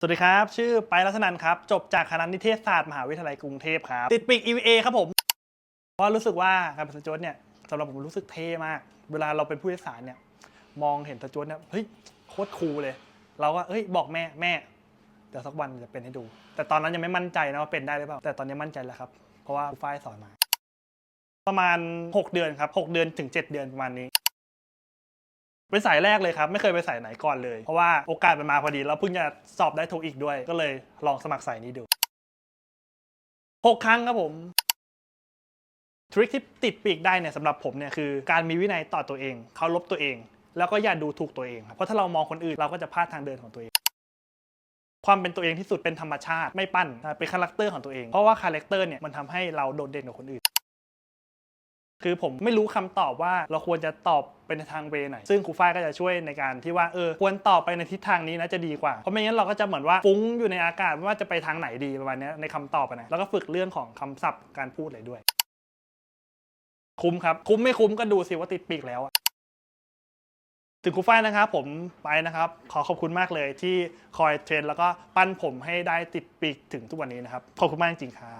สวัสดีครับ ชื่อไปรัตนันครับ จบจากคณะนิเทศศาสตร์มหาวิทยาลัยกรุงเทพครับ ติดปีก EVA ครับผม เพราะรู้สึกว่าการเป็นสจวตเนี่ยสำหรับผมรู้สึกเท่มาก เวลาเราเป็นผู้โดยสารเนี่ยมองเห็นสจวตเนี่ยเฮ้ยโคตรคูลเลย เราก็เฮ้ยบอกแม่แม่เดี๋ยวสักวันจะเป็นให้ดู แต่ตอนนั้นยังไม่มั่นใจนะว่าเป็นได้หรือเปล่าแต่ตอนนี้มั่นใจแล้วครับเพราะว่าครูฝ้ายสอนมา ประมาณ 6 เดือนครับ 6 เดือนถึง 7 เดือนประมาณนี้ เป็นสายแรกเลยครับไม่เคยไปสายไหนก่อนเลย เพราะว่าโอกาสมันมาพอดีแล้วเพิ่งจะสอบได้โทอีกด้วย ก็เลยลองสมัครสายนี้ดู6ครั้งครับผมทริคที่ติดปีกได้เนี่ยสำหรับผมเนี่ยคือการมีวินัยต่อตัวเองเคารพตัวเอง แล้วก็อย่าดูถูกตัวเองครับเพราะถ้าเรามองคนอื่นเราก็จะพลาดทางเดินของตัวเอง ความเป็นตัวเองที่สุดเป็นธรรมชาติไม่ปั้นนะเป็นคาแรคเตอร์ของตัวเองเพราะว่าคาแรคเตอร์เนี่ยมันทำให้เราโดดเด่นกว่าคนอื่น คือผมไม่รู้คำตอบว่าเราควรจะตอบไปในทางเวไหน ซึ่งครูฝ้ายก็จะช่วยในการที่ว่าเออควรตอบไปในทิศทางนี้นะจะดีกว่า เพราะไม่งั้นเราก็จะเหมือนว่าฟุ้งอยู่ในอากาศว่าจะไปทางไหนดีประมาณนี้ในคำตอบนะแล้วก็ฝึกเรื่องของคำศัพท์การพูดอะไรด้วย คุ้มครับ คุ้มไม่คุ้มก็ดูสิว่าติดปีกแล้วอะถึงครูฝ้ายนะครับผมไปนะครับ ขอขอบคุณมากเลยที่คอยเทรนแล้วก็ปั้นผมให้ได้ติดปีกถึงทุกวันนี้นะครับขอบคุณมากจริงครับ